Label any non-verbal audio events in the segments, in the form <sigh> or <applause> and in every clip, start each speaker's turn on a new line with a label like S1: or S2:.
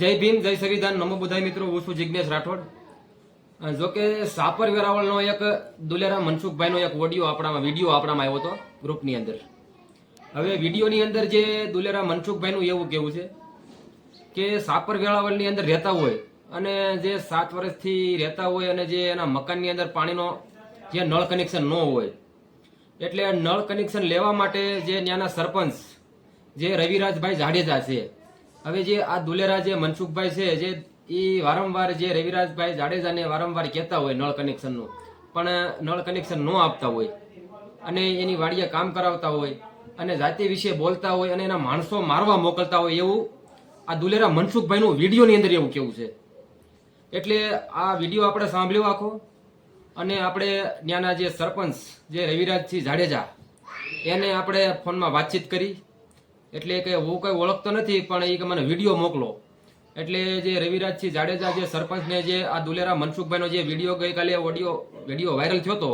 S1: જય ભીમ, જય સંવિધાન. નમો બધાય મિત્રો, હું છું જિજ્ઞેશ રાઠોડ. જો કે સાપર વેરાવળનો એક દુલેરા મનસુખભાઈનો એક ઓડિયો આપણામાં, વીડિયો આપણામાં આવ્યો હતો ગ્રુપની અંદર. હવે વિડીયોની અંદર જે દુલેરા મનસુખભાઈનું એવું કેવું છે કે સાપર વેરાવળની અંદર રહેતા હોય અને જે સાત વર્ષથી રહેતા હોય અને જે એના મકાનની અંદર પાણીનો જે નળ કનેક્શન ન હોય, એટલે નળ કનેક્શન લેવા માટે જે ત્યાંના સરપંચ જે રવિરાજભાઈ જાડેજા છે હવે જે આ દુલેરા જે મનસુખભાઈ છે, જે એ વારંવાર જે રવિરાજભાઈ જાડેજાને વારંવાર કહેતા હોય નળ કનેક્શનનું પણ નળ કનેક્શન ન આપતા હોય. અને એની વાડીએ કામ કરાવતા હોય, અને જાતિ વિશે બોલતા હોય, અને એના માણસો મારવા મોકલતા હોય એવું આ દુલેરા મનસુખભાઈનું વિડીયોની અંદર એવું કેવું છે. એટલે આ વીડિયો આપણે સાંભળ્યો આખો, અને આપણે ત્યાંના જે સરપંચ જે રવિરાજસિંહ જાડેજા, એને આપણે ફોનમાં વાતચીત કરી એટલે કે હું કંઈ ઓળખતો નથી, પણ એ મને વીડિયો મોકલો. એટલે જે રવિરાજસિંહ જાડેજા, જે સરપંચને જે આ દુલેરા મનસુખભાઈનો જે વીડિયો ગઈકાલે ઓડિયો, વીડિયો વાયરલ થયો હતો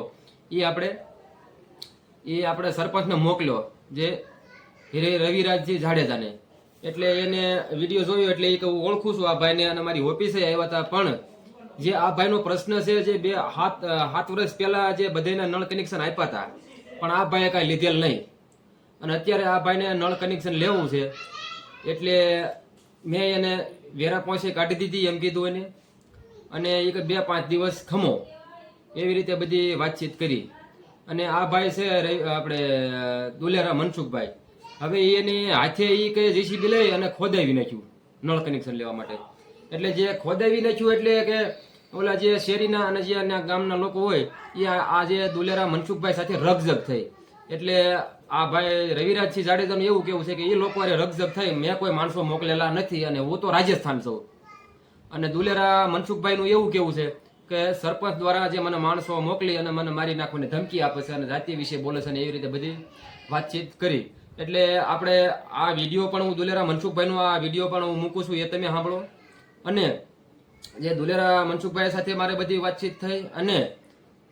S1: એ આપણે એ આપણે સરપંચને મોકલ્યો, જે રવિરાજસિંહ જાડેજાને. એટલે એને વીડિયો જોયો, એટલે એ કે હું ઓળખું છું આ ભાઈને અને મારી ઓફિસે આવ્યા હતા, પણ જે આ ભાઈનો પ્રશ્ન છે, જે બે હાથ હાથ વર્ષ પહેલા જે બધાને નળ કનેક્શન આપ્યા હતા, પણ આ ભાઈએ કાંઈ લીધેલ નહીં. અને અત્યારે આ ભાઈને નળ કનેક્શન લેવું છે. એટલે મેં એને વેરા પહોંચે કાઢી દીધી, એમ કીધું એને. અને એ કે બે પાંચ દિવસ ખમો. એવી રીતે બધી વાતચીત કરી. અને આ ભાઈ છે આપણે, દુલેરા મનસુખભાઈ. હવે એની હાથે એ કે જીસીબી લઈ અને ખોદાવી નાખ્યું, નળ કનેક્શન લેવા માટે. એટલે જે ખોદાવી નાખ્યું એટલે કે ઓલા જે શેરીના અને જે ગામના લોકો હોય એ આ જે દુલેરા મનસુખભાઈ સાથે રગઝગ થઈ. એટલે આ ભાઈ રવિરાજસિંહ જાડેજાનું એવું કેવું છે કે એ લોકો રગઝગ થઈ, મેં કોઈ માણસો મોકલેલા નથી અને હું તો રાજસ્થાન છું. અને દુલેરા મનસુખભાઈનું એવું કેવું છે કે સરપંચ દ્વારા જે મને માણસો મોકલી અને મને મારી નાખવાની ધમકી આપે છે અને જાતિ વિશે બોલે છે અને એવી રીતે બધી વાતચીત કરી. એટલે આપણે આ વીડિયો પણ હું દુલેરા મનસુખભાઈનો, આ વીડિયો પણ હું મૂકું છું એ તમે સાંભળો. અને જે દુલેરા મનસુખભાઈ સાથે મારે બધી વાતચીત થઈ અને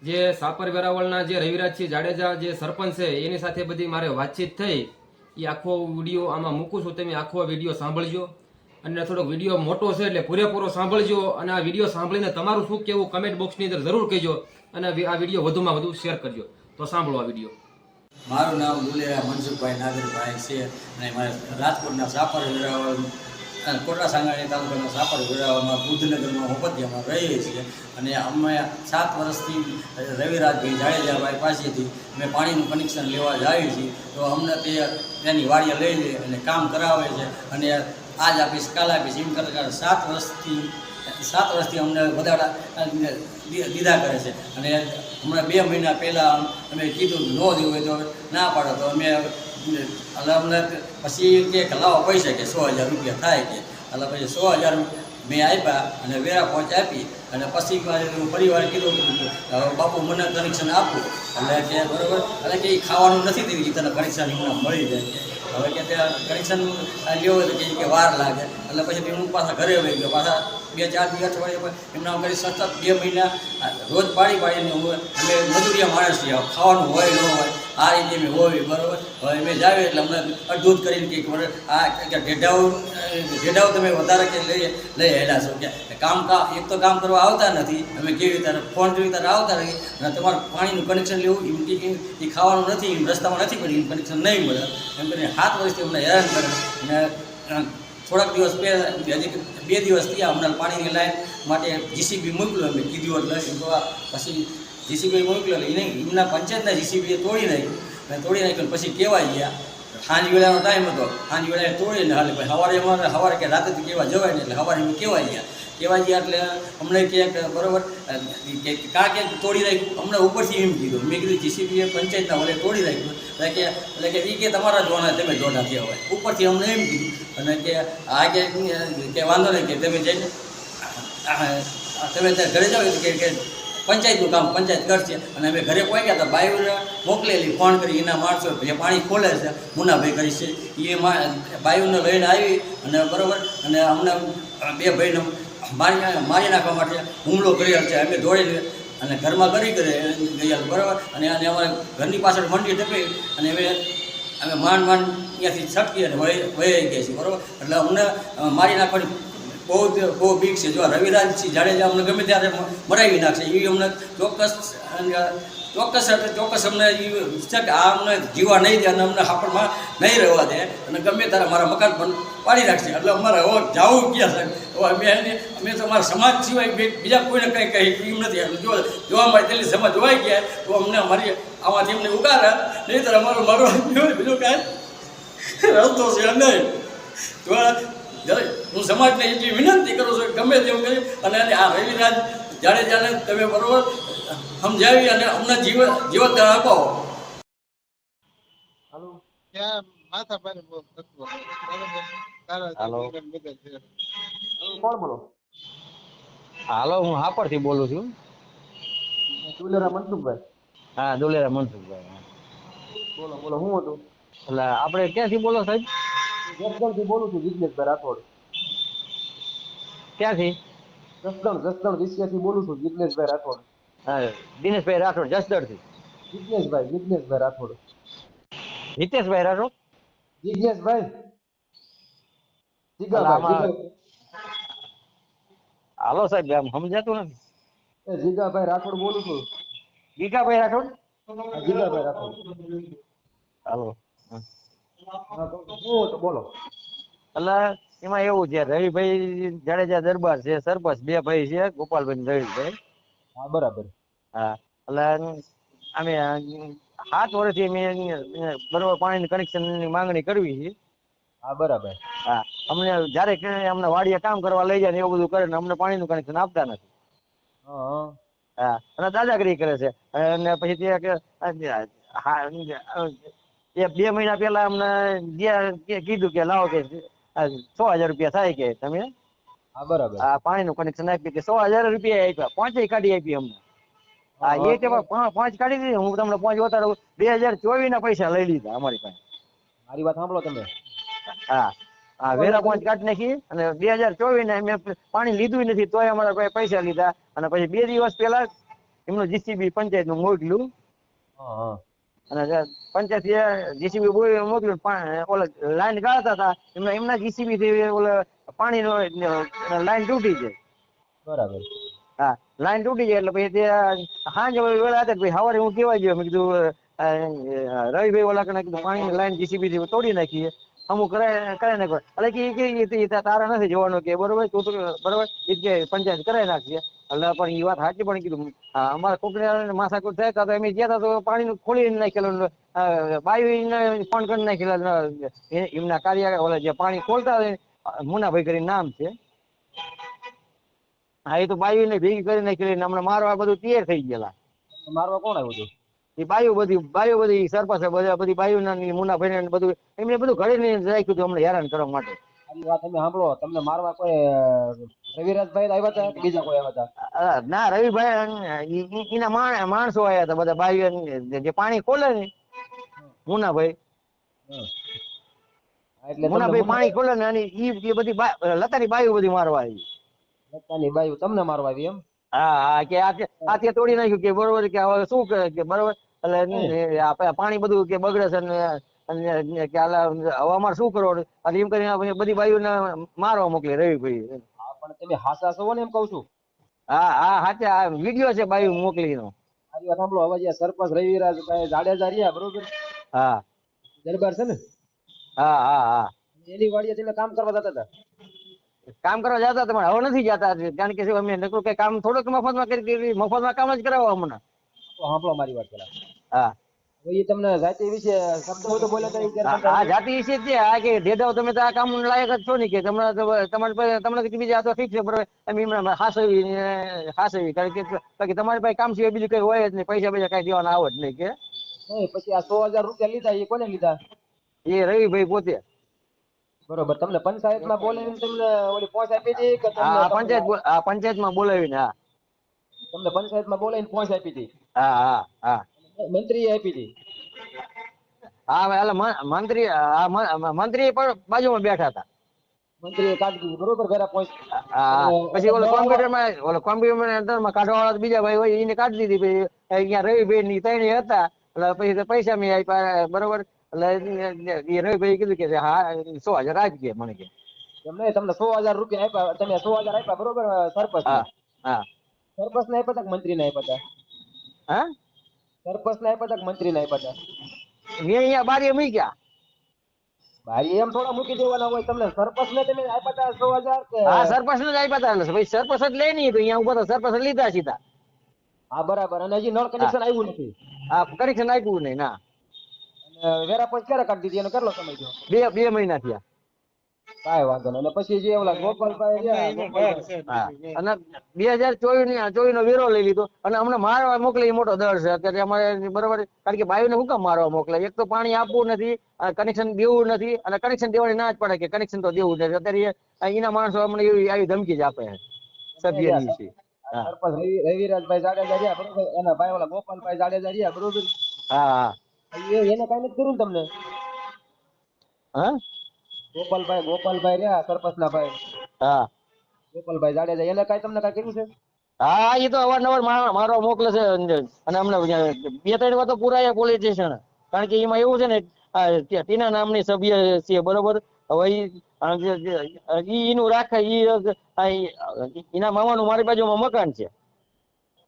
S1: જે સાપર વેરાવળના જે રવિરાજસિંહ જાડેજા જે સરપંચ છે, એની સાથે બધી મારે વાતચીત થઈ. એ આખો વીડિયો આમાં મૂકું છું, તમે આખો વીડિયો સાંભળજો. અને થોડોક વીડિયો મોટો છે એટલે પૂરેપૂરો સાંભળજો. અને આ વીડિયો સાંભળીને તમારું શું કેવું કમેન્ટ બોક્સની અંદર જરૂર કહેજો. અને આ વીડિયો વધુમાં વધુ શેર કરજો. તો સાંભળો આ વીડિયો.
S2: મારું નામ ગુલેરા મનસુખભાઈ નાગરભાઈ છે. અને રાજકોટના સાપર વેરાવળ અને કોટડા સાંગાણી તાલુકાના સાપર વેરાવળમાં બુદ્ધનગરમાં હોપતિયામાં રહીએ છીએ. અને અમે સાત વર્ષથી રવિરાજભાઈ જાડેજાભાઈ પાસેથી અમે પાણીનું કનેક્શન લેવા જઈએ છીએ. તો અમને તે તેની વાડીએ લઈ લે અને કામ કરાવે છે. અને આજ આપીશ, કાલ આપીશ. એમ કરતા સાત વર્ષથી સાત વર્ષથી અમને વધારા દીધા કરે છે. અને હમણાં બે મહિના પહેલાં અમે કીધું ન દેવું હોય તો ના પાડો. તો અમે એટલે અમને પછી કે લાવો પૈસા કે સો હજાર રૂપિયા થાય કે. એટલે પછી સો હજાર મેં આપ્યા અને વેરા પહોંચ આપી અને પછી મારે પરિવાર કીધું બાપુ, મને કનેક્શન આપો. એટલે કે બરાબર? એટલે કે એ ખાવાનું નથી દીધી તને કનેક્શન હમણાં મળી જાય. હવે કે ત્યાં કનેક્શન લેવો કે વાર લાગે. એટલે પછી હું પાછા ઘરે વહી ગયો. પાછા બે ચાર દિવસ અઠવાડિયે એમના કરી સતત બે મહિના રોજ પાડી પાડીને હું અમે મજૂરિયા માણસ છીએ. ખાવાનું હોય, ન હોય, આ રીતે અમે હોય બરોબર? હવે અમે જાવે એટલે અમને અડધૂત કરીને કંઈક આ ઢેઢાઓ ઢેઢાઓ તમે વધારે કે લઈ લઈ હેડા છો. કે કામ કામ એક તો કામ કરવા આવતા નથી. અમે કેવી રીતે ફોન જોઈ ત્યારે આવતા નથી. અને તમારે પાણીનું કનેક્શન લેવું, એમ એ ખાવાનું નથી રસ્તામાં નથી પડ્યું, એમ કનેક્શન નહીં મળે. એમ કરીને સાત વર્ષથી અમને હેરાન કરે. અને થોડાક દિવસ પહેલાં હજી બે દિવસ થયા, હમણાં પાણીની લાઈન માટે જીસીબી મોકલ્યું અમે, કીધું એટલે તો પછી જીસીબી મોકલ્યો એટલે એને એમના પંચાયતના જીસીબીએ તોડી નાખ્યું. અને તોડી નાખ્યું પછી કહેવાય ગયા. સાંજ વેળાનો ટાઈમ હતો. સાંજ વેળાએ તોડીને હાલે પછી સવારે અમારે સવારે કે રાતે કહેવા જવાય ને એટલે સવારે એમ કહેવાય ગયા. કહેવા ગયા એટલે હમણાં ક્યાંક બરાબર કે ક્યાંક તોડી રાખ્યું. હમણાં ઉપરથી એમ કીધું. મેં કીધું જીસીબીએ પંચાયતના વડે તોડી રાખ્યું. એટલે કે એટલે કે એ કે તમારા જોવાના તમે જોડા થયા હોય. ઉપરથી અમને એમ કીધું. અને કે આ કે કે વાંધો નહીં કે તમે જઈને તમે ત્યાં ઘરે જાઓ કે પંચાયતનું કામ પંચાયત કરશે. અને અમે ઘરે પહોંચ્યા હતા બાયુને મોકલેલી, ફોન કરી, એના માણસો જે પાણી ખોલે છે, મુનાભાઈ કરી છે. એ બાયુને લઈને આવી અને બરાબર, અને અમને બે ભાઈને મારી મારી નાખવા માટે હુમલો કર્યો છે. અમે દોડીને અને ઘરમાં કરી કરે ગયા બરાબર? અને અને અમારે ઘરની પાછળ મંડી ટપી અને અમે અમે માંડ માંડ ત્યાંથી છટકી અને વહી વહી ગયા છીએ. બરાબર? એટલે અમને મારી નાખવાની બહુ બહુ બીક છે. જો રવિરાજસિંહ જાડેજા અમને ગમે ત્યારે મરાવી નાખશે. એ અમને ચોક્કસ ચોક્કસ એટલે ચોક્કસ અમને એ કે આ અમને જીવા નહીં દે અને અમને હાપડમાં નહીં રહેવા દે. અને ગમે ત્યારે મારા મકાન પણ પાડી રાખશે. એટલે અમારે હવે જવું ક્યાં સાહેબ હવે અમે એને અમે તો અમારા સમાજ સિવાય બીજા કોઈને કંઈ કહી એમ નથી. જો જોવા મળે તેટલી સમાજ જોવાઈ ગયા તો અમને અમારી આમાંથી અમને ઉગારે નહીં તો અમારું મારો <laughs> બીજું કાંઈ રસ્તો છે નહીં. તો સમાજને એટલી વિનંતી કરું છું ગમે તેવું કરી અને આ રવિરાજ જાડેજાને તમે બરોબર સમજાવી અને અમને જીવ જીવત આપો
S3: માથા બહુ તત્વો. બરોબર. તારા
S4: હાલો.
S5: કોણ બોલો
S4: હાલો હું હાપરથી બોલું છું
S5: દુલેરા મનસુખભાઈ
S4: હા દુલેરા મનસુખભાઈ હા.
S5: બોલો બોલો હું હતું
S4: એટલે આપણે ક્યાંથી બોલો સાહેબ
S5: જસદણથી બોલું છું જિજ્ઞેશભાઈ રાઠોડ
S4: ક્યાંથી?
S5: જસદણ જસદણ વિષયથી બોલું છું જિજ્ઞેશભાઈ રાઠોડ.
S4: હા, દિનેશભાઈ રાઠોડ જસદણથી
S5: જિજ્ઞેશભાઈ જિજ્ઞેશભાઈ રાઠોડ?
S4: હિતેશભાઈ રાઠોડ
S5: જીગાભાઈ
S4: હાલો સાહેબ આમ સમજાતું નથી.
S5: એ જીગાભાઈ રાઠોડ બોલું છું.
S4: ગીગાભાઈ રાઠોડ?
S5: જીગાભાઈ રાઠોડ.
S4: હાલો.
S5: બોલો.
S4: એટલે એમાં એવું છે રવિભાઈ જાડેજા દરબાર છે સરપંચ બે ભાઈ છે ગોપાલભાઈ ને રવિભાઈ.
S5: હા બરાબર.
S4: હા એટલે અમે સાત વર્ષથી અમે બરોબર પાણીની કનેક્શનની માંગણી કરવી છે.
S5: હા બરાબર.
S4: હા અમને જ્યારે અમને વાડીએ કામ કરવા લઈ જાય ને એવું બધું કરે ને અમને પાણીનું કનેક્શન આપતા નથી.
S5: હા.
S4: અને દાદાગીરી કરે છે. અને પછી તે કે હા એ બે મહિના પહેલા અમને કીધું કે લાવો કે છ હજાર રૂપિયા થાય કે તમે?
S5: હા બરાબર.
S4: આ પાણીનું કનેક્શન આપી કે સો હજાર રૂપિયા આપ્યા પાંચે કાઢી આપી અમને. હા એ કે પાંચ કાઢી દીધી હું તમને પાંચ બતાડું બે હજાર ચોવીસ ના પૈસા લઈ લીધા અમારી પાસે.
S5: મારી વાત સાંભળો તમે.
S4: હા હા વેરા પાંચ કાઢી નાખી અને બે હજાર ચોવીસ ને મેં પાણી લીધું નથી તોય અમારા કોઈ પૈસા લીધા. અને પછી બે દિવસ પહેલા એમનું જીસીબી પંચાયતનું મોકલ્યું.
S5: હા હા.
S4: અને પંચાયત જીસીબી મોકલ્યું ઓલા લાઈન ગાળતા હતા એમના એમના જીસીબી થી ઓલા પાણી લાઈન તૂટી જાય
S5: બરાબર.
S4: હા લાઈન તૂટી જાય એટલે પછી તે સાંજે વેળા હતા પછી સવારે હું કેવા ગયો મેં કીધું રવિભાઈ ઓલા કને કીધું પાણી લાઈન જીસીબી થી તોડી નાખીએ અમુક કરાય કરાય નાખો. એટલે કે તારા નથી જોવાનું કે બરોબર તો બરોબર એ કે પંચાયત કરાય નાખીએ એટલે પણ એ વાત સાચી પણ કીધું. અમારા કોકને માથાકૂટ થાય તો અમે ગયા તા તો પાણીનું ખોલી નાખેલું ને, અ, ફોન કરી નાખેલા એમના કાર્ય ઓલા જે પાણી ખોલતા મુનાભાઈ કરીને નામ છે. હા એ તો બાયુને ભેગી કરી નાખેલી હમણાં મારવા બધું તૈયાર થઈ ગયેલા.
S5: મારવા કોણ આવ્યું હતું?
S4: એ બાયુ બધી બાયુ બધી સરપંચ બધા બધી બાયુના ના મુનાભાઈ ને બધું એમને બધું ઘરે ને રાખ્યું હતું અમને હેરાન કરવા માટે.
S5: વાત તમે સાંભળો તમને મારવા કોઈ રવિરાજભાઈ આવ્યા હતા બીજા કોઈ આવ્યા હતા?
S4: ના રવિભાઈ એના માણસો આવ્યા હતા બધા ભાઈઓ જે પાણી ખોલે ને મુનાભાઈ.
S5: એટલે
S4: મુનાભાઈ પાણી ખોલે ને અને ઈ ઈ બધી લતાની બાયુ બધી મારવા આવી.
S5: લતાની બાયું તમને મારવા આવી એમ?
S4: હા હા કે આ તે તોડી નાખ્યું કે બરોબર કે હવે શું કરે કે બરોબર? એટલે એ પાણી બધું કે બગડે છે ને અને કે આલા હવે અમારે શું કરવાનું? અને એમ કરીને બધી બાયુને મારવા મોકલી રવિભાઈ
S5: પણ તમે હાસા છો ને એમ કહું છું.
S4: હા હા હાચે આ વીડિયો છે બાયુ મોકલીનો.
S5: મારી વાત સાંભળો હવે જે સરપંચ જાડેજા રહ્યા બરોબર?
S4: હા.
S5: દરબાર છે ને?
S4: હા હા હા.
S5: એની વાડીએ એટલે કામ કરવા જતા હતા?
S4: કામ કરવા જતા હતા પણ હવે નથી જતા કારણ કે અમે નકરું કે કામ થોડુંક મફતમાં કરી દીધું મફતમાં કામ જ કરાવો
S5: હમણાં. સાંભળો મારી વાત પેલા
S4: હા.
S5: એ તમને જાતિ વિશે શબ્દો તો બોલે તો
S4: હા
S5: તમને-
S4: જાતિ વિશે છે આ કે દેદાવ તમે તો આ કામ લાયક જ છો ને કે તમને તમારી પાસે તમને બીજા આ તો ઠીક છે બરોબર. અમે એમને હાસવી હાસવી કારણ કે તમારી પાસે કામ સિવાય બીજું કઈ હોય જ નહીં. પૈસા પૈસા કઈ દેવાના આવે જ નહીં કે.
S5: પછી આ સો હજાર રૂપિયા લીધા એ કોને લીધા?
S4: એ રવિભાઈ પોતે.
S5: બરોબર તમને પંચાયતમાં બોલાવીને તમને ઓલી પોચ આપી હતી કે તમને
S4: આ પંચાયતમાં બોલાવીને હા.
S5: તમને પંચાયતમાં બોલાવીને પોચ આપી હતી
S4: હા હા હા.
S5: મંત્રીએ આપી હતી.
S4: હા એટલે મંત્રી મંત્રી પણ બાજુમાં બેઠા હતા.
S5: મંત્રીએ કાઢી બરોબર ઘરે પહોંચ
S4: પછી ઓલો કોમ્પ્યુટરમાં ઓલો કોમ્પ્યુટરમાં કાઢવા વાળા બીજા ભાઈ હોય એને કાઢી દીધી. પછી અહીંયા રવિભાઈ ની ત્રણેય હતા. એટલે પછી પૈસા મેં આપ્યા બરોબર? એટલે એ રવિભાઈ કીધું કે હા સો હજાર આપી મને કે.
S5: તમને સો હજાર રૂપિયા આપ્યા તમે સો હજાર આપ્યા બરોબર સરપંચ
S4: હા હા.
S5: સરપંચ ને આપ્યા હતા મંત્રી ને આપ્યા હતા
S4: હા?
S5: સરપંચ ને આપ્યા હતા મંત્રી ને આપ્યા હતા
S4: મેં અહીંયા બારીએ ગયા
S5: ભાઈ એમ થોડા મૂકી દેવાના હોય તમને? સરપંચ ને તમે આપ્યા હતા સો હજાર
S4: હા સરપંચ ને જ આપ્યા હતા ભાઈ સરપંચ જ લઈ નહીં તો અહીંયા ઊભા તો સરપંચ લીધા સીધા.
S5: હા બરાબર. અને હજી નળ કનેક્શન આવ્યું નથી.
S4: હા કનેક્શન આપ્યું નહીં ના.
S5: વેરા પોઈન્ટ ક્યારે કાઢી દીધી? એનો કેટલો સમય થયો?
S4: બે બે મહિના થયા.
S5: કાંઈ વાંધો નહીં. અને પછી જે ઓલા ગોપાલભાઈ
S4: હા. અને બે હજાર ચોવીસની ચોવીસ નો વેરો લઈ લીધો. અને અમને મારવા મોકલે એ મોટો દર છે. અત્યારે અમારે બરોબર કારણ કે બાયુને હું કામ મારવા મોકલે? એક તો પાણી આપવું નથી કનેક્શન દેવું નથી અને કનેક્શન દેવાની ના જ પડે કે કનેક્શન તો દેવું નથી. અત્યારે એના માણસો અમને એવી આવી ધમકી જ આપે છે. સભ્ય દિવસે હા.
S5: સરપંચ રવિ- રવિરાજભાઈ જાડેજા રહ્યા બરોબર? એના ભાઈ ઓલા ગોપાલભાઈ જાડેજા રહ્યા બરોબર?
S4: હા
S5: એને કઈ નથી કર્યું તમને?
S4: હા?
S5: ગોપાલભાઈ ગોપાલભાઈ રહ્યા સરપંચ ભાઈ
S4: હા.
S5: ગોપાલભાઈ જાડેજા એને કઈ તમને કઈ કર્યું છે?
S4: હા એ તો અવારનવાર મારો મારવા મોકલે છે અને અમને બે ત્રણ વાર તો પુરાયા પોલીસ સ્ટેશન કારણ કે એમાં એવું છે ને ટીના નામની સભ્ય છે બરોબર? હવે ઈ એનું રાખે ઈ એના મામાનું મારી બાજુમાં મકાન છે.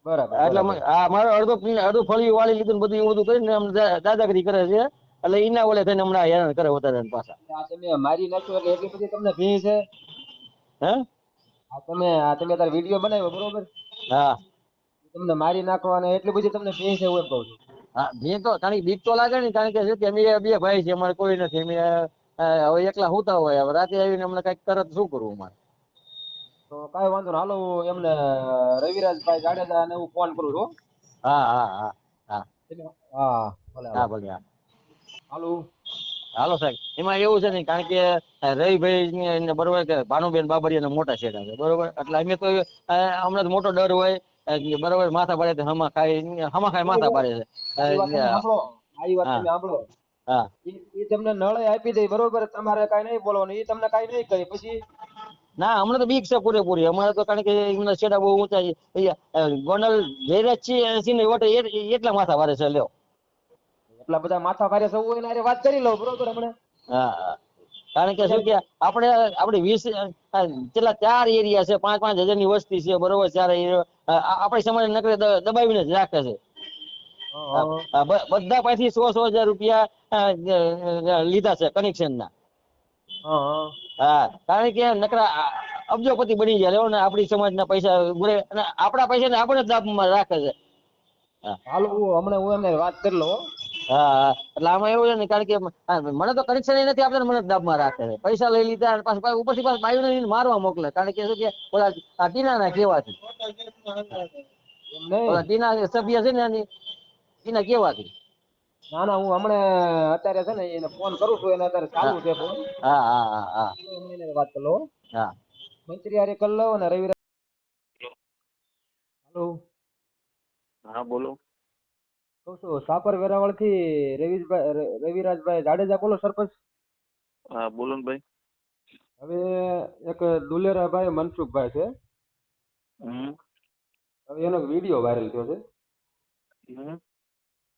S5: બરાબર
S4: એટલે હા મારો અડધો અડધું ફળિયું વાળી લીધું બધું એવું બધું કરીને દાદાગીરી કરે છે. એટલે એના ઓલે થઈને હમણાં હેરાન કરે વધારે પાછા.
S5: આ તમે મારી નાખ્યો એટલે એટલી બધી તમને ભી છે?
S4: હે?
S5: આ તમે આ તમે તાર વીડિયો બનાવ્યો બરોબર?
S4: હા.
S5: તમને મારી નાખવા અને એટલી બધી તમને ભી છે હું એમ કહું છું.
S4: હા ભી તો કે બીક તો લાગે ને કારણ કે છે કે અમે બે ભાઈ છે અમારે કોઈ નથી. અમે હવે એકલા હોતા હોય હવે રાતે આવીને અમને કંઈક તરત શું કરવું અમારે?
S5: તો કાંઈ વાંધો નહીં. હાલો હું એમને રવિરાજભાઈ જાડેજા ને હું ફોન કરું છું હા.
S4: હા હા હા હા.
S5: ભલે.
S4: હા ભલે હા.
S5: હાલો.
S4: હાલો સાહેબ. એમાં એવું છે ને કારણ કે રવિભાઈ ને બરોબર કે ભાનુબેન બાબરિયા મોટા શેઠા છે બરોબર? એટલે અમે તો હમણાં મોટો ડર હોય બરોબર માથા પાડે હમા ખાય હમા ખાય માથા પાડે છે.
S5: વાત તમે સાંભળો.
S4: હા.
S5: ઈ તમને નળે આપી દે બરોબર? તમારે કઈ નહીં બોલવાનું એ તમને કઈ નહીં કરે પછી?
S4: ના હમણાં તો બીક છે પૂરેપૂરી. અમારે તો કારણ કે એમના બહુ ઊંચા છે. ગોંડલ જયરાજ છે સિંહ વટે એ- એટલા માથા પાડે છે લ્યો.
S5: એટલા બધા માથા ભારે સૌ હોય ને વાત કરી લઉં બરોબર હમણાં?
S4: હા. કારણ કે શું કે આપણે આપણે વીસ કેટલા ચાર એરિયા છે પાંચ પાંચ હજારની વસ્તી છે બરોબર ચાર. આપણી સમાજ નકરે દબાવીને જ રાખે છે. બધા પાસેથી સો સો હજાર રૂપિયા લીધા છે કનેક્શન ના
S5: હા,
S4: કારણ કે નકરા અબજોપતિ બની ગયા લેવો ને આપણી સમાજના પૈસા ગુરે અને આપણા પૈસા ને આપણે જ દાબમાં રાખે છે.
S5: હાલો હું હમણાં હું એમને વાત કરી લઉં હો.
S4: એટલે આમાં એવું છે ને કારણ કે મને તો કનેક્શન નથી આપતા મને દાબમાં રાખે છે. પૈસા લઈ લીધા અને પાછું પાછું ઉપરથી પાછું બાયુને મારવા મોકલે. કારણ કે શું કે ઓલા આ ટીનાના
S5: નહીં.
S4: ઓલા ટીના સભ્ય છે ને એની એના કહેવાથી
S5: ના ના હું હમણાં અત્યારે છે ને એને ફોન કરું છું એને અત્યારે ચાલુ છે ફોન
S4: હા હા હા હા
S5: વાત કરો. હા. મંત્રી હારે કરી લો ને રવિ હેલો.
S6: હા બોલો.
S5: કહું છું સાપર વેરાવળથી રવિશભાઈ રવિરાજભાઈ જાડેજા બોલો સરપંચ.
S6: હા બોલો ને ભાઈ.
S5: હવે એક દુલેરાભાઈ મનસુખભાઈ છે.
S6: હમ.
S5: હવે એનો વીડિયો વાયરલ થયો છે.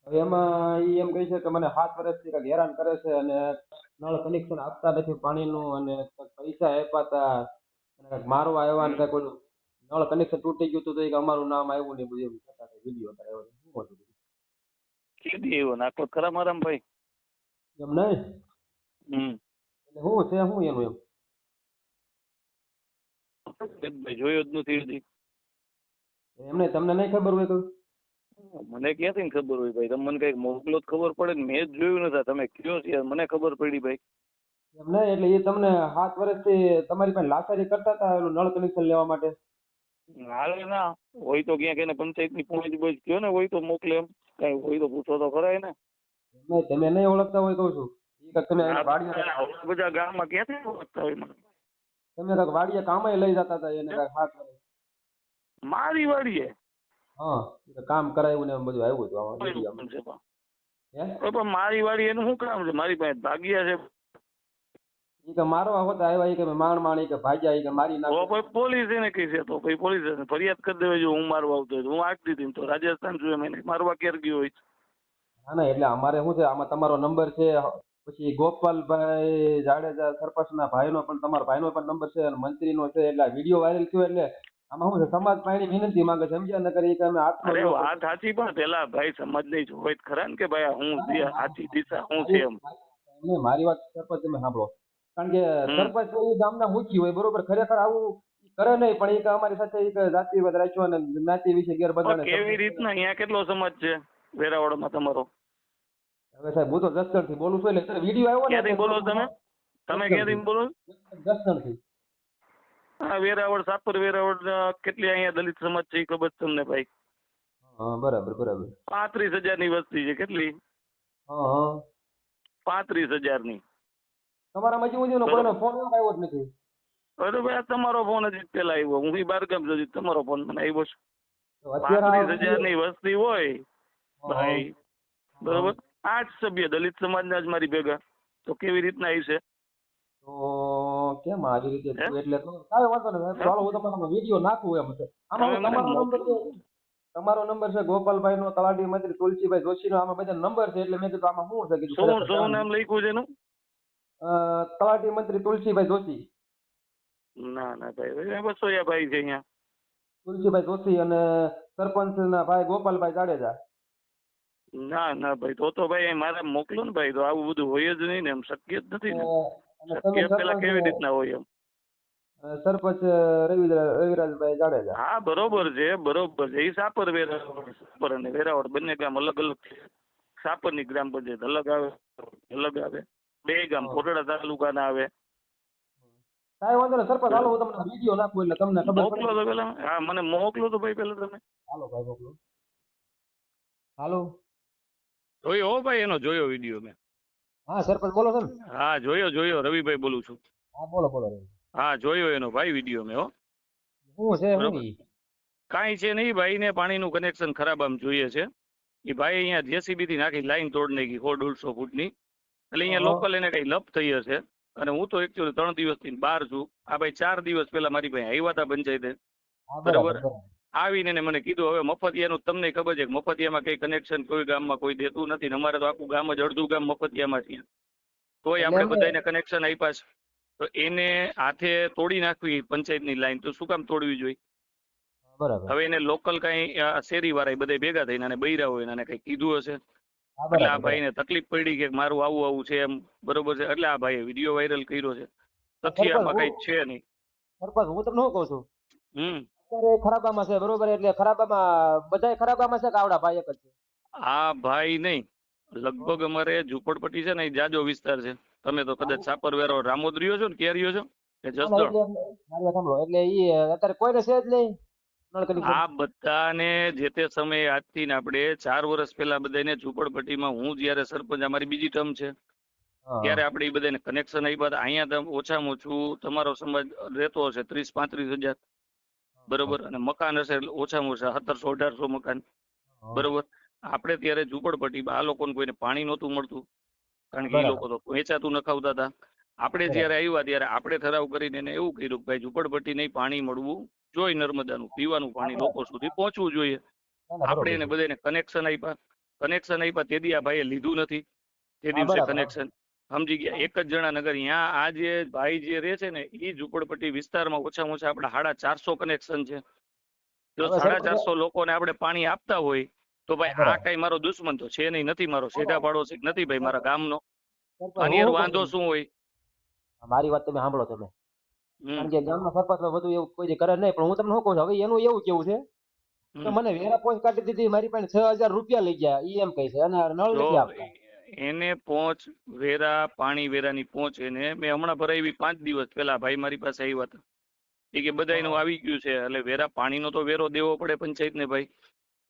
S5: હવે એમાં ઈ એમ કહે છે કે મને સાત વર્ષથી કંઈક હેરાન કરે છે અને નળ કનેક્શન આપતા નથી પાણીનું અને પૈસા આપ્યા હતા મારવા આવ્યા ને કંઈક નળ કનેક્શન તૂટી ગયું હતું તો અમારું નામ આવ્યું ને બધું એમ શું હતા. વીડિયો હતા એવો.
S6: નાખો ખરા મારામ ભાઈ.
S5: એમ નહીં?
S6: હમ.
S5: એટલે શું છે હું એનું એમ?
S6: ભાઈ જોયો જ નથી હજી.
S5: એમને તમને નહીં ખબર હોય તો?
S6: મને ક્યાંથી ખબર હોય ભાઈ? તમને કંઈક મોકલો ખબર પડે ને મેં જ જોયું નથી. તમે કયો છે મને ખબર પડી ભાઈ.
S5: એમ નહીં એટલે એ તમને સાત વર્ષથી તમારી પાસે લાચારી કરતા હતા એનું નળ કનેક્શન લેવા માટે?
S6: હાલે ના. હોય તો ક્યાંક એને પંચાયતની પહોંચ બોજ કયો ને હોય તો મોકલે એમ. કઈ હોય તો પૂછો તો ખરાય ને
S5: નહીં તમે નહીં ઓળખતા હોય કહું છું ઈ કાંઈક તમે એના વાડીએ
S6: બધા ગામમાં ક્યાંથી ઓળખતા હોય મને?
S5: તમે કાંઈક વાડીએ કામે લઈ જતા હતા એને કાંઈક હાથ
S6: મારી વાડીએ?
S5: હા ઈ કામ કરાવ્યું ને એમ બધું આવ્યું હતું આમાં
S6: પણ.
S5: હે?
S6: પણ મારી વાડી એનું શું કામ છે? મારી પાસે ભાગ્યા છે.
S5: કે મારવા હોતા આવ્યા ઈ કે માણ માણ ઈ કે ભાગ્યા ઈ કે મારી નાખો
S6: ભાઈ પોલીસ એને કહી છે તો ભાઈ પોલીસ એને ફરિયાદ કરી દેવે જો હું મારવા આવતો હું આગ દીધી તો રાજસ્થાન જોઈએ એને મારવા કેર ગયો હોય
S5: ના ના એટલે અમારે શું છે આમાં તમારો નંબર છે પછી ગોપાલભાઈ જાડેજા સરપંચના ભાઈનો પણ તમારા ભાઈનો પણ નંબર છે અને મંત્રીનો છે એટલે વીડિયો વાયરલ થયો એટલે આમાં શું છે સમાજ પાણી વિનંતી માંગે છે સમજ્યા ન કરી કે અમે આત્મ
S6: વાત સાચી પણ પેલા ભાઈ સમાજની જોવે જ ખરા ને કે ભાઈ હું સાચી દિશા હું છે એમ
S5: મારી વાત સરપંચ તમે સાંભળો કારણ કે. સરપંચ એ ગામના મુખી હોય બરોબર? ખરેખર આવું કરે નહીં પણ એ અમારી સાથે એક જાતિવાદ રાખ્યો અને જ્ઞાતિ વિશે
S6: પણ કેવી રીતના? અહીંયા કેટલો સમાજ છે વેરાવળમાં તમારો?
S5: હવે સાહેબ હું તો જસદણથી બોલું છું એટલે વીડિયો આવ્યો ને
S6: ક્યાંથી બોલો તમે? તમે ક્યાંથી બોલો? છો?
S5: જસદણથી.
S6: હા વેરાવળ સાપર વેરાવળ કેટલી અહીંયા દલિત સમાજ છે એ ખબર છે તમને ભાઈ?
S5: હા બરાબર બરાબર.
S6: પાંત્રીસ હજારની વસ્તી છે કેટલી?
S5: હા હા.
S6: પાંત્રીસ હજારની.
S5: તમારા કોઈનો ફોન આવ્યો જ નથી.
S6: અરે ભાઈ તમારો ફોન જ પેલા આવ્યો. હું બાર ગામ જતી તમારો ફોન મને આવ્યો છે. પાંત્રીસ હજારની વસ્તી હોય ભાઈ બરોબર? આઠ સભ્ય દલિત સમાજના જ મારી ભેગા. તો કેવી રીતના આવી છે?
S5: તો કેમ આવી રીતે? એટલે કાંઈ વાંધો નહીં. ચાલો હું તમારો વીડિયો નાખું એમ. છે આમાં તમારો નંબર છે. તમારો નંબર છે ગોપાલભાઈ નો તલાટી મંત્રી તુલસીભાઈ જોશી નો આમાં બધા નંબર છે એટલે મેં કીધું આમાં શું છે? કીધું
S6: શું શું નામ લખ્યું છે એનું?
S5: તલાટી મંત્રી તુલસીભાઈ જોશી.
S6: ના ના ભાઈ બસોયા ભાઈ છે અહીંયા.
S5: તુલસીભાઈ જોશી અને સરપંચ ના ભાઈ ગોપાલભાઈ જાડેજા.
S6: ના ના ભાઈ તો તો ભાઈ મારે મોકલો ને ભાઈ તો આવું બધું હોય જ નહીં ને એમ શક્ય જ નથી ને. શક્ય પેલા કેવી રીતના હોય એમ?
S5: સરપંચ રવિ રવિરાજભાઈ જાડેજા.
S6: હા બરોબર છે બરોબર છે એ સાપર વેરાવળ સાપર અને વેરાવળ બંને ગામ અલગ અલગ છે. સાપરની ગ્રામ પંચાયત અલગ આવે અલગ આવે. બે ગામ
S5: હા.
S6: કોટડા તાલુકાના આવે.
S5: કાંઈ વાંધો નહીં સરપંચ હાલો હું તમને વીડિયો નાખું એટલે તમને ખબર
S6: મોકલો તો પેલા હા મને મોકલો તો ભાઈ પેલા તમે.
S5: હાલો ભાઈ મોકલો. હાલો.
S6: જોયો હો ભાઈ એનો જોયો વીડિયો મેં.
S5: હા સરપંચ બોલો છો ને
S6: હા જોયો જોયો રવિભાઈ બોલું છું.
S5: હા બોલો બોલો
S6: હા જોયો એનો ભાઈ વીડિયો મેં હો.
S5: શું છે?
S6: કાંઈ છે નહીં ભાઈને પાણીનું કનેક્શન ખરાબ આમ જોઈએ છે. એ ભાઈ અહીંયા જેસીબી થી નાખી લાઈન તોડ નાખી સો દોઢસો ફૂટની. એટલે અહીંયા લોકલ એને કઈ લપ થઈ હશે અને હું તો એકચ્યુઅલી ત્રણ દિવસથી બહાર છું. આ ભાઈ ચાર દિવસ પહેલા મારી ભાઈ આવ્યા હતા પંચાયતે. બરોબર. આવીને એને મને કીધું હવે મફતિયાનું તમને ખબર છે કે મફતિયામાં કઈ કનેક્શન કોઈ ગામમાં કોઈ દેતું નથી ને અમારે તો આખું ગામ જ અડધું ગામ મફતિયામાં છે. તોય આપણે બધાને કનેક્શન આપ્યા છે. તો એને હાથે તોડી નાખવી પંચાયતની લાઈન તો શું કામ તોડવી જોઈએ?
S5: બરાબર.
S6: હવે એને લોકલ કઈ શેરી વાળા બધા ભેગા થઈને અને બૈરા હોય એને કઈ કીધું હશે? એટલે આ ભાઈને તકલીફ પડી કે મારું આવું આવું છે એમ બરોબર છે? એટલે આ ભાઈએ વીડિયો વાયરલ કર્યો છે. તથ્ય આમાં કઈ છે નહીં.
S5: સરપંચ હું તમને શું કહું છું?
S6: હમ.
S5: અત્યારે ખરાબામાં છે બરોબર? એટલે ખરાબામાં બધાય ખરાબામાં છે કે આવડા ભાઈ એક જ છે?
S6: આ ભાઈ નહીં. લગભગ અમારે ઝુંપડપટ્ટી છે ને જાજો વિસ્તાર છે. તમે તો કદાચ સાપર વેરો રામોદ રહ્યો છો ને કેરીઓ છો? કે જસદણ?
S5: એટલે- ઈ અત્યારે કોઈને છે જ નહીં.
S6: આ બધાને જે તે સમયે આજથી આપણે ચાર વર્ષ પહેલા બધાને ઝુંપડપટ્ટીમાં હું જ્યારે સરપંચ અમારી બીજી ટર્મ છે. ત્યારે આપણે એ બધાને કનેક્શન આપ્યા હતા. અહીંયા ઓછામાં ઓછું તમારો સમાજ રહેતો હશે ત્રીસ પાંત્રીસ હજાર. બરોબર? અને મકાન હશે ઓછામાં ઓછા સત્તરસો અઢારસો મકાન. બરોબર? આપણે ત્યારે ઝુંપડપટ્ટીમાં આ લોકોને કોઈને પાણી નહોતું મળતું. કારણ કે એ લોકો તો વેચાતું નખાવતા હતા. આપણે
S5: જયારે
S6: જ્યારે આવ્યા ત્યારે આપણે ઠરાવ કરીને એને એવું કર્યું કે ભાઈ ઝુંપડપટ્ટી નહીં પાણી મળવું. જોઈએ નર્મદાનું પીવાનું પાણી લોકો સુધી પહોંચવું જોઈએ. આપણે એને બધાને કનેક્શન આપ્યા. કનેક્શન આપ્યા તે દી આ ભાઈએ લીધું નથી. તે દિવસે કનેક્શન સમજી ગયા. એક જ જણા નગર અહીંયા આ જે ભાઈ જે રહે છે ને એ ઝુંપડપટ્ટી વિસ્તારમાં ઓછામાં ઓછા આપણા સાડા ચારસો કનેક્શન છે. જો સાડા ચારસો લોકોને આપણે પાણી આપતા હોય તો ભાઈ આ. કઈ મારો દુશ્મન તો છે નહીં. નથી મારો સેઢા પાડોશી નથી ભાઈ મારા ગામનો.
S5: હું
S6: વાંધો શું હોય?
S5: મારી વાત તમે સાંભળો તમે. કારણ કે ગામમાં સરપંચ વધુ એવું કોઈ કરે નહીં. પણ હું તમને શું કહું છું હવે એનું એવું કેવું છે કે મને વેરા પોંચ કાઢી દીધી મારી પાસે છ હજાર રૂપિયા લઈ ગયા ઈ એમ કહે છે અને નળ નથી આપતા
S6: એને પોચ વેરા પાણી વેરાની પોંચ એને મેં હમણાં ભરાવી પાંચ દિવસ પહેલા ભાઈ મારી પાસે આવ્યા હતા. એ કે બધાયનું. આવી ગયું છે એટલે વેરા પાણીનો તો વેરો દેવો પડે પંચાયતને ભાઈ.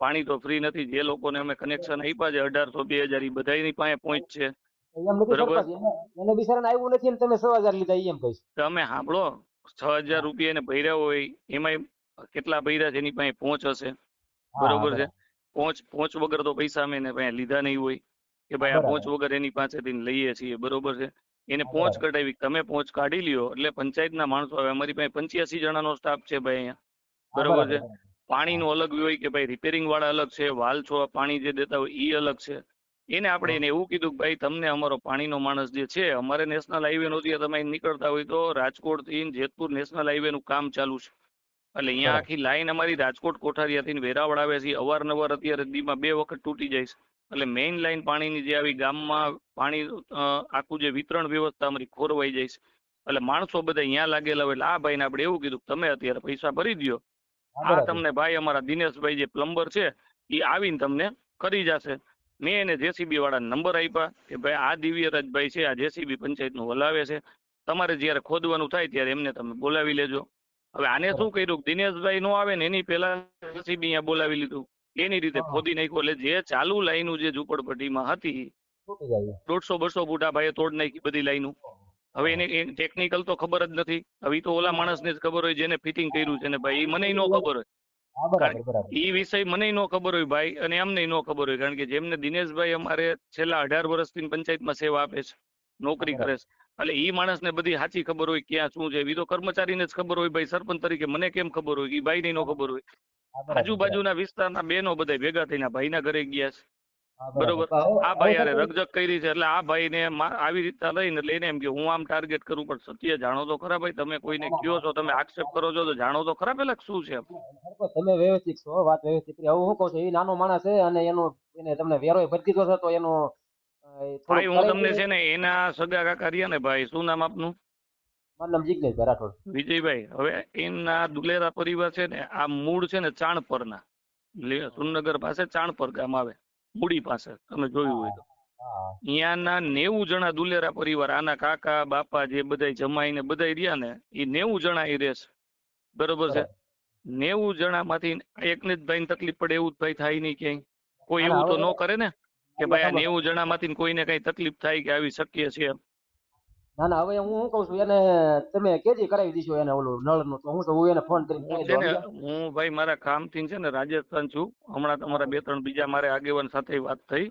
S6: પાણી તો ફ્રી નથી જે લોકોને અમે કનેક્શન આપ્યા છે અઢારસો બે હજાર એ બધાયની પાસે પહોંચ છે.
S5: એમ નથી એને- બિચારાને આવ્યું નથી ને તમે છ લીધા એમ કહીશ.
S6: તમે સાંભળો છ રૂપિયા એને ભર્યા હોય એમાંય કેટલા ભર્યા છે એની પાસે પહોંચ હશે. બરોબર છે? પહોંચ પહોંચ વગર તો પૈસા અમે એને પાસે લીધા નહીં હોય કે ભાઈ આ પહોંચ વગર એની પાસેથી લઈએ છીએ બરોબર છે? એને પહોંચ કઢાવી તમે પહોંચ કાઢી લ્યો એટલે પંચાયતના માણસો આવે અમારી પાસે પંચ્યાસી જણાનો સ્ટાફ છે ભાઈ અહીંયા. બરોબર છે? પાણીનું અલગ હોય કે ભાઈ રિપેરિંગ વાળા અલગ છે વાલ છો પાણી જે દેતા હોય એ અલગ છે. એને આપણે એને એવું કીધું કે ભાઈ તમને અમારો પાણીનો માણસ જે છે અમારે નેશનલ હાઈવે નહોતી તમે નીકળતા હોય તો રાજકોટથી જેતપુર નેશનલ હાઈવે નું કામ ચાલુ છે. એટલે અહીંયા આખી લાઈન અમારી રાજકોટ કોઠારીયાથી વેરાવળ આવે છે. અવારનવાર અત્યારે દીમાં બે વખત તૂટી જાય છે. એટલે મેઇન લાઈન પાણીની જે આવી ગામમાં પાણી આખું જે વિતરણ વ્યવસ્થા અમારી ખોરવાઈ જાય છે. એટલે માણસો બધા અહીંયા લાગેલા હોય એટલે આ ભાઈને આપણે એવું કીધું તમે અત્યારે પૈસા ભરી દ્યો. આ તમને ભાઈ અમારા દિનેશભાઈ જે પ્લમ્બર છે એ આવીને તમને કરી જશે. મેં એને જેસીબી વાળા નંબર આપ્યા કે ભાઈ આ દિવ્યરાજભાઈ છે આ જેસીબી પંચાયતનું હલાવે છે. તમારે જ્યારે ખોદવાનું થાય ત્યારે એમને તમે બોલાવી લેજો. હવે આને શું કર્યું? કે દિનેશભાઈ નો આવે ને એની પહેલા જેસીબી અહીંયા બોલાવી લીધું. એની રીતે ખોદી નાખ્યું. એટલે જે ચાલુ લાઈનું જે ઝૂંપડપટ્ટીમાં હતી દોઢસો બસો ફૂટ આ ભાઈએ તોડ નાખી બધી લાઈનું. હવે એને ટેકનિકલ તો ખબર જ નથી. હવે તો ઓલા માણસને જ ખબર હોય જેને ફિટિંગ કર્યું છે ને ભાઈ મને નો ખબર હોય. ઈ વિષય મને નો ખબર હોય ભાઈ અને એમને નો ખબર હોય કારણ કે જેમને દિનેશભાઈ અમારે છેલ્લા અઢાર વર્ષથી પંચાયતમાં સેવા આપે છે નોકરી કરે છે. એટલે ઈ માણસને બધી સાચી ખબર હોય ક્યાં શું છે ઈ તો કર્મચારીને જ ખબર હોય ભાઈ સરપંચ તરીકે મને કેમ ખબર હોય ઈ ભાઈને નો ખબર હોય. આજુબાજુના વિસ્તારના બેનો બધા ભેગા થઈને ભાઈ ભાઈના ઘરે ગયા છે. બરોબર. આ ભાઈ
S5: અરે
S6: હારે કરી છે એટલે આ ભાઈ ને આવી રીતના લઈને એટલે એને એમ કે હું આમ ટાર્ગેટ કરું પણ સત્ય જાણો તો ખરા ભાઈ તમે કોઈને કયો છો તમે આક્ષેપ કરો છો તો જાણો તો ખરા પેલા શું છે
S5: તમે વ્યવસ્થિત છો વાત વ્યવસ્થિત આવું હું કહું છું એ નાનો માણસ છે અને એનો એને તમને વેરો ભરી દીધો છે તો એનું
S6: ભાઈ હું તમને છે. ને એના સગા કાકા રહ્યા ને ભાઈ શું નામ આપનું?
S5: મારું નામ જિજ્ઞેશભાઈ રાઠોડ.
S6: વિજયભાઈ હવે એના દુલેરા પરિવાર છે ને આ મૂળ છે ને ચાણપરના. ના સુરનગર પાસે ચાણપર ગામ આવે. મૂડી પાસે તમે જોયું હોય તો. અહીંયાના નેવું જણા દુલેરા પરિવાર આના કાકા બાપા જે બધા જમાઈને બધા રહ્યા ને એ નેવું જણા એ રહેશે બરોબર છે? નેવું જણામાંથી એકને જ ભાઈને તકલીફ પડે એવું જ ભાઈ થાય નહીં ક્યાંય. કોઈ
S5: ના, ના,
S6: એવું તો ન કરે ને કે ભાઈ આ નેવું જણા માંથી કોઈને કઈ તકલીફ થાય કે આવી શક્ય છે એમ.
S5: ના ના હવે હું શું કઉ છું એને તમે કેજી કરાવી દીધો એને ઓલું નળનું તો હું તો હું એને ફોન કરીને
S6: હું ભાઈ મારા કામથી છે ને રાજસ્થાન છું હમણાં તમારા બે ત્રણ બીજા મારે આગેવાન સાથે વાત થઈ.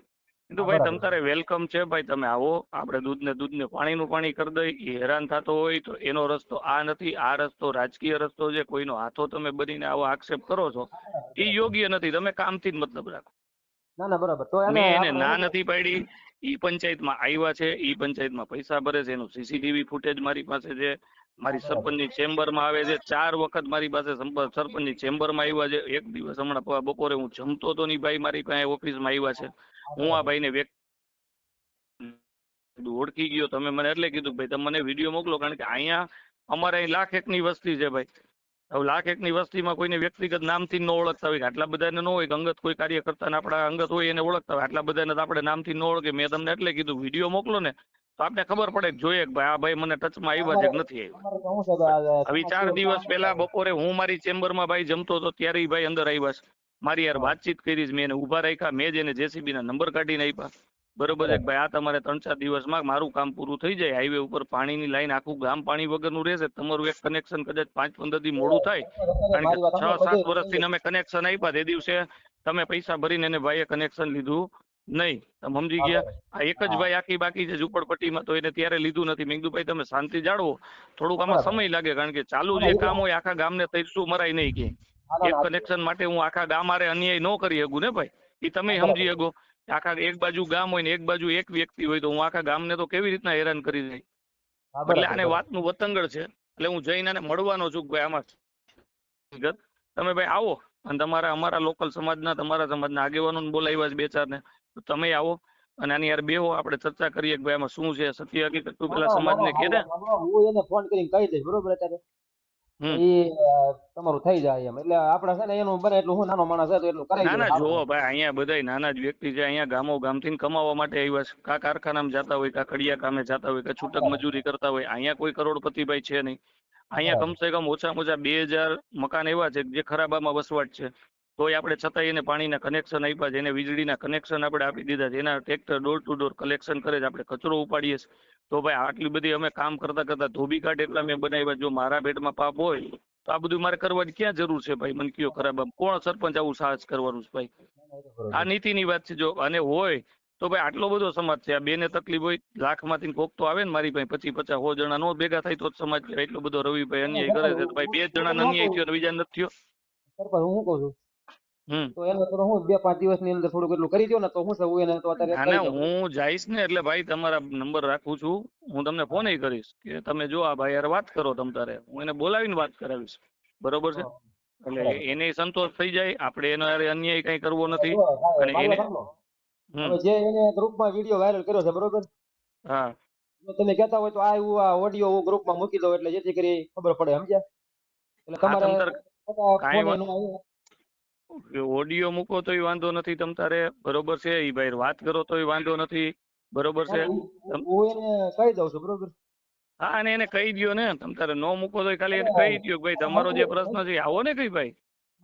S6: કીધું ભાઈ. તમ તારે વેલકમ છે ભાઈ તમે આવો આપણે દૂધ ને દૂધ ને પાણીનું પાણી કરી દઈ એ હેરાન થતો હોય તો એનો રસ્તો આ નથી આ રસ્તો રાજકીય રસ્તો છે કોઈનો હાથો તમે બનીને આવો આક્ષેપ કરો છો એ યોગ્ય નથી તમે કામથી જ મતલબ રાખો.
S5: ના ના બરાબર. તો એને
S6: એને ના નથી પાડી. ઈ પંચાયતમાં આવ્યા છે ઈ પંચાયતમાં પૈસા ભરે છે. એનું સીસીટીવી ફૂટેજ મારી પાસે છે. મારી સરપંચની ચેમ્બરમાં આવે છે. ચાર વખત મારી પાસે સરપંચની ચેમ્બરમાં આવ્યા છે. એક દિવસ હમણાં બપોરે હું જમતો તો નહીં ભાઈ મારી પાસે ઓફિસમાં આવ્યા છે. હું આ ભાઈને ને ઓળખી ગયો. તમે મને એટલે કીધું કે ભાઈ તમે મને વીડિયો મોકલો કારણ કે અહીંયા અમારે અહીં લાખ એકની વસ્તી છે ભાઈ. હવે લાખ એકની વસ્તીમાં કોઈને વ્યક્તિગત નામથી ન ઓળખતા હોય કે આટલા બધાને ન હોય કે અંગત કોઈ કાર્યકર્તા ને આપણા અંગત હોય એને ઓળખતા હોય આટલા બધાને તો આપણે નામથી ન ઓળખે મેં તમને એટલે કીધું વીડિયો મોકલો ને તો આપણે ખબર પડે કે જોઈએ કે ભાઈ આ ભાઈ મને ટચમાં આવ્યા છે કે નથી આવ્યા. હવે ચાર દિવસ પહેલા બપોરે હું મારી ચેમ્બરમાં ભાઈ જમતો હતો ત્યારે ભાઈ અંદર આવ્યા છે. મારી યાર વાતચીત કરી મેં એને ઊભા રાખ્યા. મેં જ એને જેસીબી ના નંબર કાઢીને આપ્યા. બરોબર છે. ભાઈ આ તમારે ત્રણ ચાર દિવસમાં મારું કામ પૂરું થઈ જાય. હાઈવે ઉપર પાણીની લાઈન આખું ગામ પાણી વગરનું રહેશે. તમારું એક કનેક્શન કદાચ પાંચ પંદર દી મોડું થાય. કારણ કે છ સાત વર્ષથી અમે કનેક્શન આપ્યા તે દિવસે તમે પૈસા ભરીને એને ભાઈએ કનેક્શન લીધું નહીં. તમે સમજી ગયા? આ એક જ ભાઈ આખી બાકી છે ઝુંપડપટ્ટીમાં તો એને ત્યારે લીધું નથી. મેં કીધું ભાઈ તમે શાંતિ જાળવો. થોડુંક આમાં સમય લાગે કારણ કે ચાલુ જે કામ હોય આખા ગામને તૈરશું મરાય નહીં કે એક કનેક્શન માટે હું આખા ગામ મારે અન્યાય ન કરી શકું ને ભાઈ? એ તમે સમજી શકો. આખા એક બાજુ ગામ હોય ને એક બાજુ એક વ્યક્તિ હોય તો હું આખા ગામને તો કેવી રીતના હેરાન કરી દઈ? એટલે આને વાતનું વતંગડ છે. એટલે હું જઈને આને મળવાનો છું ભાઈ આમાં તમે ભાઈ આવો અને તમારા અમારા લોકલ સમાજના તમારા સમાજના આગેવાનોને બોલાવ્યા છે બે ચાર ને. તો તમે આવો અને આની યાર બેહો આપણે ચર્ચા કરીએ કે ભાઈ આમાં શું છે સત્ય હકીકત તું પેલા સમાજને કહે ને
S5: હું એને ફોન કરીને કહી દઈશ બરોબર અત્યારે. ઈ તમારું થઈ જાય એમ. એટલે આપણે છે ને એનું બને એટલું હું નાનો માણસ છે એટલું કરાવી
S6: ના ના જુઓ ભાઈ અહીંયા બધા નાના જ વ્યક્તિ છે અહીંયા ગામો ગામથી કમાવા માટે આવ્યા છે. કા કારખાનામાં જતા હોય કા કડિયા કામે જતા હોય કા છૂટક મજૂરી કરતા હોય અહીંયા કોઈ કરોડપતિ ભાઈ છે નહીં. અહીંયા. કમસે કમ ઓછામાં ઓછા બે હજાર મકાન એવા છે જે ખરાબામાં વસવાટ છે. તોય આપણે છતાંય એને પાણીના કનેક્શન આપ્યા છે. એને વીજળીના કનેક્શન આપણે આપી દીધા છે. એના tractor door to door collection કરે છે. આપણે કચરો ઉપાડીએ તો ભાઈ આટલી બધી અમે કામ કરતા કરતા ધોબી કાઢ એટલા મેં બનાવ્યા. જો મારા પેટમાં પાપ હોય, તો આ બધું મારે કરવાની ક્યાં જરૂર છે ભાઈ? મને કયો ખરાબ આમ કોણ સરપંચ આવું સાહસ કરવાનું છે ભાઈ? આ નીતિની વાત છે. જો અને હોય, તો ભાઈ આટલો બધો સમાજ છે. આ બેને તકલીફ હોય, લાખમાંથી કોક તો આવે ને મારી પાસે પછી પચાસ સો જણા નો ભેગા થાય તો જ સમાજ એટલો બધો રવિભાઈ અન્યાય કરે છે. ભાઈ બે જણા અન્યાય થયો બીજા નથી થયો.
S5: હું કહું છું તો એનો તો હું બે પાંચ દિવસની અંદર થોડુંક એટલું કરી દો ને તો હું સૌ એને તો અત્યારે
S6: હું જઈશ ને એટલે ભાઈ તમારા નંબર રાખું છું. હું તમને ફોન કરીશ કે તમે જો આ ભાઈ યાર વાત કરો તમ તારે. હું એને બોલાવીને વાત કરાવીશ. બરોબર છે? એટલે એને સંતોષ થઈ જાય. આપણે એનો અન્યાય કઈ કરવો નથી. અને એને-.
S5: જે એને ગ્રુપમાં વીડિયો વાયરલ કર્યો છે બરોબર?
S6: હા.
S5: તમે કહેતા હોય તો આ હું આ ઓડિયો હું ગ્રુપમાં મૂકી દઉં એટલે જેથી કરી ખબર પડે સમજ્યા? એટલે તમારે
S6: ઓડિયો મૂકો તોય વાંધો નથી. તમ તારે બરોબર છે? ઈ ભાઈ વાત કરો તોય વાંધો નથી. બરોબર છે?
S5: હું હું એને કહી દઉં છું બરોબર?
S6: હા અને એને કહી દ્યો ને. તમ તારે નો મૂકો તોય ખાલી એને કહી દ્યો ભાઈ તમારો જે પ્રશ્ન છે આવો ને કઈ ભાઈ.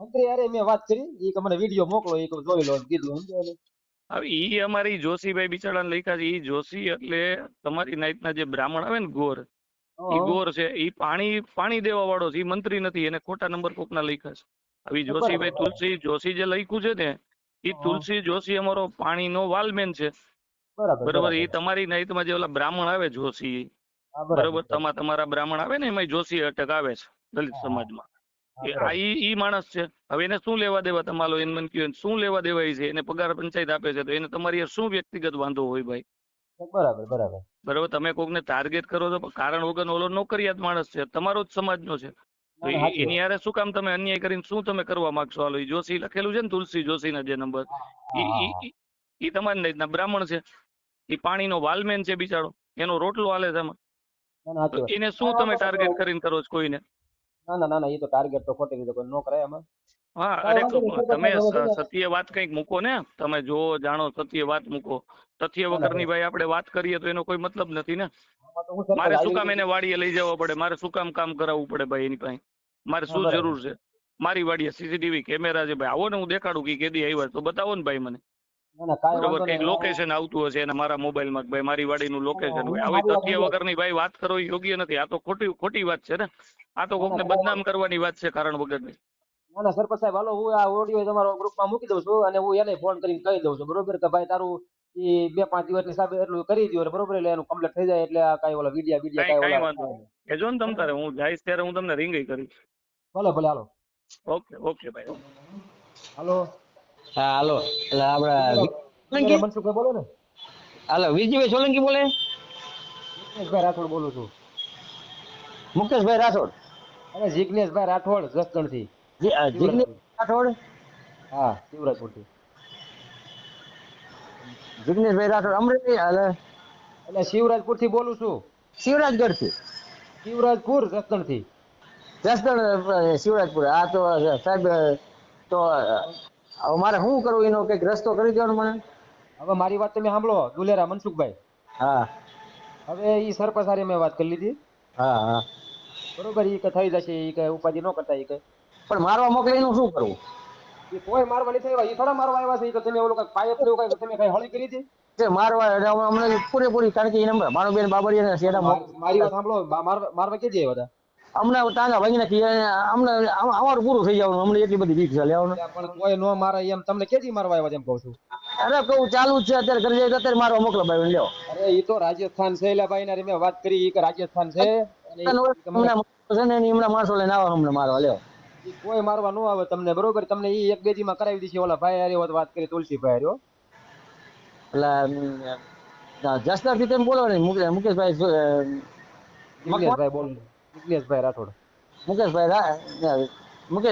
S5: મંત્રી યારે મેં વાત કરી. કે મને વીડિયો મોકલો એ જોઈ લો કીધું સમજ્યા
S6: હવે ઈ અમારી જોશીભાઈ બિચારા લખ્યા છે. ઈ જોશી એટલે તમારી નાઈટના જે બ્રાહ્મણ આવે ને ગોર ઈ ગોર છે. ઈ પાણી પાણી દેવા વાળો છે. ઈ મંત્રી નથી. એને ખોટા નંબર કોકના લખ્યા છે. ઈ જોશીભાઈ તુલસી જોશી જે લખ્યું છે ને
S5: એ
S6: તુલસી જોશી અમારો પાણીનો વાલમેન છે.
S5: બરોબર
S6: એ તમારી નાઈટમાં જે ઓલા બ્રાહ્મણ આવે જોશી બરોબર. તમા તમારા બ્રાહ્મણ આવે ને એમાં જોશી અટક આવે છે દલિત સમાજમાં. આ ઈ માણસ છે. હવે એને શું લેવા દેવા તમારો એને મન કહ્યું શું લેવા દેવા છે? એને પગાર પંચાયત આપે છે તો એને તમારી શું વ્યક્તિગત વાંધો હોય ભાઈ?
S5: બરાબર બરાબર.
S6: બરોબર તમે કોકને ટાર્ગેટ કરો છો કારણ વગર ઓલો નોકરિયાત માણસ છે તમારો જ સમાજનો છે. તો
S5: ના, ના, સાચી
S6: એની હારે શું કામ તમે અન્યાય કરીને શું તમે કરવા માંગશો? હાલો જોશી લખેલું છે ને તુલસી જોશીના જે નંબર. એ તમારી રીતના બ્રાહ્મણ છે. એ પાણીનો વાલમેન છે બિચારો. એનો રોટલો હાલે છે આમાં.
S5: ના, ના,
S6: તો
S5: સાચી વાત.
S6: એને શું તમે ટાર્ગેટ કરીને કરો છો કોઈને?
S5: ના ના ના ના એ તો ટાર્ગેટ તો ખોટી રીતે કોઈ નો કરાય એમાં.
S6: હા અરે તમે સત્ય વાત કંઈક મૂકો ને તમે જો જાણો સત્ય વાત મૂકો. તથ્ય
S5: વગર
S6: વગરની ભાઈ આપણે વાત કરીએ તો એનો કોઈ મતલબ નથી ને. મારે શું કામ એને વાડીએ લઈ જવા પડે? મારે શું કામ કામ કરાવવું પડે ભાઈ એની પાસે? મારે શું જરૂર છે? મારી વાડીએ સીસીટીવી કેમેરા છે ભાઈ. આવો ને હું દેખાડું કે કેદી આવ્યા તો બતાવો ને ભાઈ મને. બરોબર કંઈક લોકેશન આવતું હશે એને મારા મોબાઈલમાં ભાઈ મારી વાડીનું લોકેશન હોય. આવી તથ્ય વગરની ભાઈ વાત કરો યોગ્ય નથી. આ તો ખોટી ખોટી વાત છે ને. આ તો કોકને બદનામ કરવાની વાત છે કારણ વગરની.
S5: ના ના સરપંચ સાહેબ હાલો હું આ ઓડિયો તમારો ગ્રુપમાં મૂકી દઉં છું અને હું એને ફોન કરીને કહી દઉં છું બરોબર? કે ભાઈ તારું એ બે પાંચ દિવસની હિસાબે એટલું કરી દો બરોબર? એટલે એનું કમ્પ્લીટ થઈ જાય એટલે આ કાંઈ ઓલા વિડિયા વિડિયા
S6: કાંઈ
S5: ઓલા
S6: નહીં. ને તમ તારે હું જઈશ ત્યારે હું તમને રિંગ કરીશ.
S5: ભલે ભલે હાલો.
S6: ઓકે ઓકે ભાઈ
S5: હાલો.
S4: હા હાલો. એટલે આપડે
S5: તમે મનસુખભાઈ બોલો ને.
S4: હાલો વિજયભાઈ સોલંકી બોલે?
S5: મુકેશભાઈ રાઠોડ બોલું છું.
S4: મુકેશભાઈ રાઠોડ?
S5: અરે જિગ્નેશભાઈ રાઠોડ જસદણથી.
S4: થી જિગ્નેશ રાઠોડ?
S5: હા શિવરાજપુરથી
S4: જિગ્નેશભાઈ રાઠોડ અમરેલી એટલે
S5: શિવરાજપુરથી બોલું છું.
S4: શિવરાજગઢથી
S5: શિવરાજપુર જસદણથી.
S4: જસદણ શિવરાજપુર. આ તો સાહેબ તો હવે મારે શું કરવું? એનો કંઈક રસ્તો કરી દેવાનો મને.
S5: હવે મારી વાત તમે સાંભળો દુલેરા મનસુખભાઈ.
S4: હા.
S5: હવે ઈ સરપંચ સારી મેં વાત કરી લીધી.
S4: હા હા.
S5: બરોબર ઈ કે થઈ જશે ઈ કે ઉપાધિ ન કરતા ઈ કે.
S4: પણ મારવા મોકલે એનું શું કરવું
S5: એ કોઈ મારવા નથી આવ્યા એ થોડા મારવા આવ્યા છે એ કે તમે ઓલું કઈ પાયપ ને કઈ તમે કઈ હળી કરી હતી?
S4: તે મારવા એટલે અમને પૂરેપૂરી કારણ કે એ નંબર મારો બેન બાબરિયા શેડા
S5: માર- વાત સાંભળો મારવા મારવા મારવા કે આવ્યા
S4: તાંગા ભાગી નાખી અમને અમારું પૂરું થઈ જવાનું અમને એટલી બધી બીક છે લેવાનું.
S5: પણ કોઈ નો મારે એમ તમને કેજી મારવા આવ્યા એમ કહું છું?
S4: અરે કહું ચાલુ જ છે અત્યારે ઘરે જાય અત્યારે મારવા મોકલા ભાઈ લ્યો.
S5: અરે એ તો રાજસ્થાન છે એટલે ભાઈ ના મેં વાત કરી કે રાજસ્થાન છે
S4: હમણાં માણસો હમણાં લઈને આવો હમણાં મારવા લ્યો.
S5: કોઈ મારવા નો આવે તમને બરોબર? તમને એ એક બેજી માં કરાવી દીધી ઓલા ભાઈ હારે વાત કરી તુલસીભાઈ હારે હો.
S4: એટલે જસદણથી તેમ બોલો ને મુકેશભાઈ
S5: બોલ જિગ્નેશભાઈ રાઠોડ.
S4: મુકેશભાઈ મુકે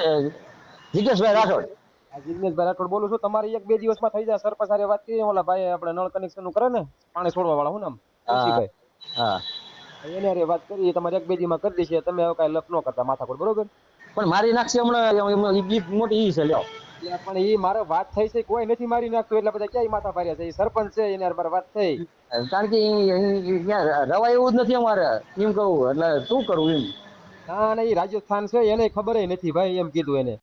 S4: જિજ્ઞેશભાઈ રાઠોડ.
S5: આ રાઠોડ બોલું છું તમારી એક બે દિવસમાં થઈ જાય સરપંચ સાથે વાત કરી ઓલા ભાઈ આપણે નળ કનેક્શનનું કરે ને પાણી છોડવા વાળા હું નામ?
S4: હા
S5: એને અરે વાત કરી તમારે એક બે દીમાં કરી દેશે તમે હવે કાંઈ લપ ન કરતા માથાકોટ બરોબર?
S4: પણ મારી નાખશે હમણાં મોટી ઈ છે લ્યો.
S5: પણ ઈ મારે વાત થઈ છે કોઈ નથી મારી નાખતું એટલે બધા ક્યાંય માથા પાર્યા છે? એ સરપંચ છે એની મારે વાત થઈ.
S4: કારણ કે રવાય એવું જ નથી અમારે એમ કહું એટલે શું કરવું એમ?
S5: હા અને એ રાજસ્થાન છે એને ખબર નથી ભાઈ એમ કીધું એને.